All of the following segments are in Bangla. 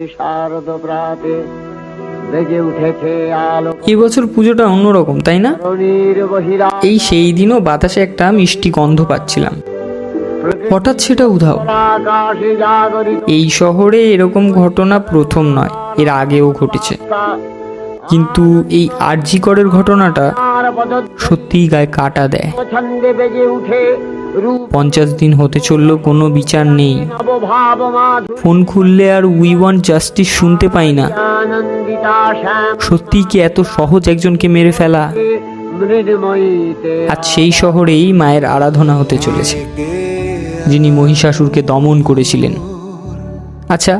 শারদ প্রাতে বেজে উঠেছে আলো এবছর পুজোটা অন্যরকম তাই না? এই সেই দিনও বাতাসে একটা মিষ্টি গন্ধ পাচ্ছিলাম। হঠাৎ সেটা উধাও। এই শহরে এরকম ঘটনা প্রথম নয় এর আগেও ঘটেছে। কিন্তু এই আরজিকরের ঘটনাটা সত্যিই গায়ে কাটা দেয়। পঞ্চাশ দিন হতে চলল, কোনো বিচার নেই। ফোন খুললে আর উই ওয়ান জাস্টিস শুনতে পাই না। সত্যিই কি এত সহজ একজনকে মেরে ফেলা? আজ সেই শহরেই মায়ের আরাধনা হতে চলেছে, যিনি মহিষাসুরকে দমন করেছিলেন। আচ্ছা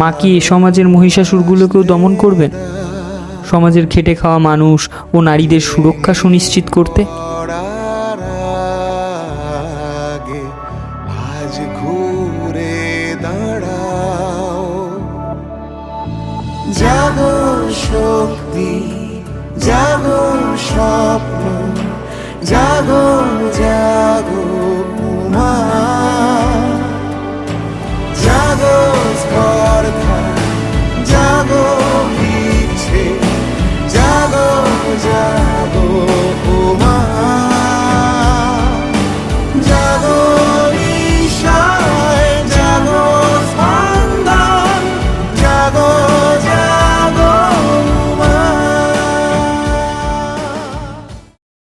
মা কি এ সমাজের মহিষাসুরগুলোকেও দমন করবেন? সমাজের খেটে খাওয়া মানুষ ও নারীদের সুরক্ষা সুনিশ্চিত করতে? জাগো শক্তি জাগো স্বপ্ন জাগো জাগো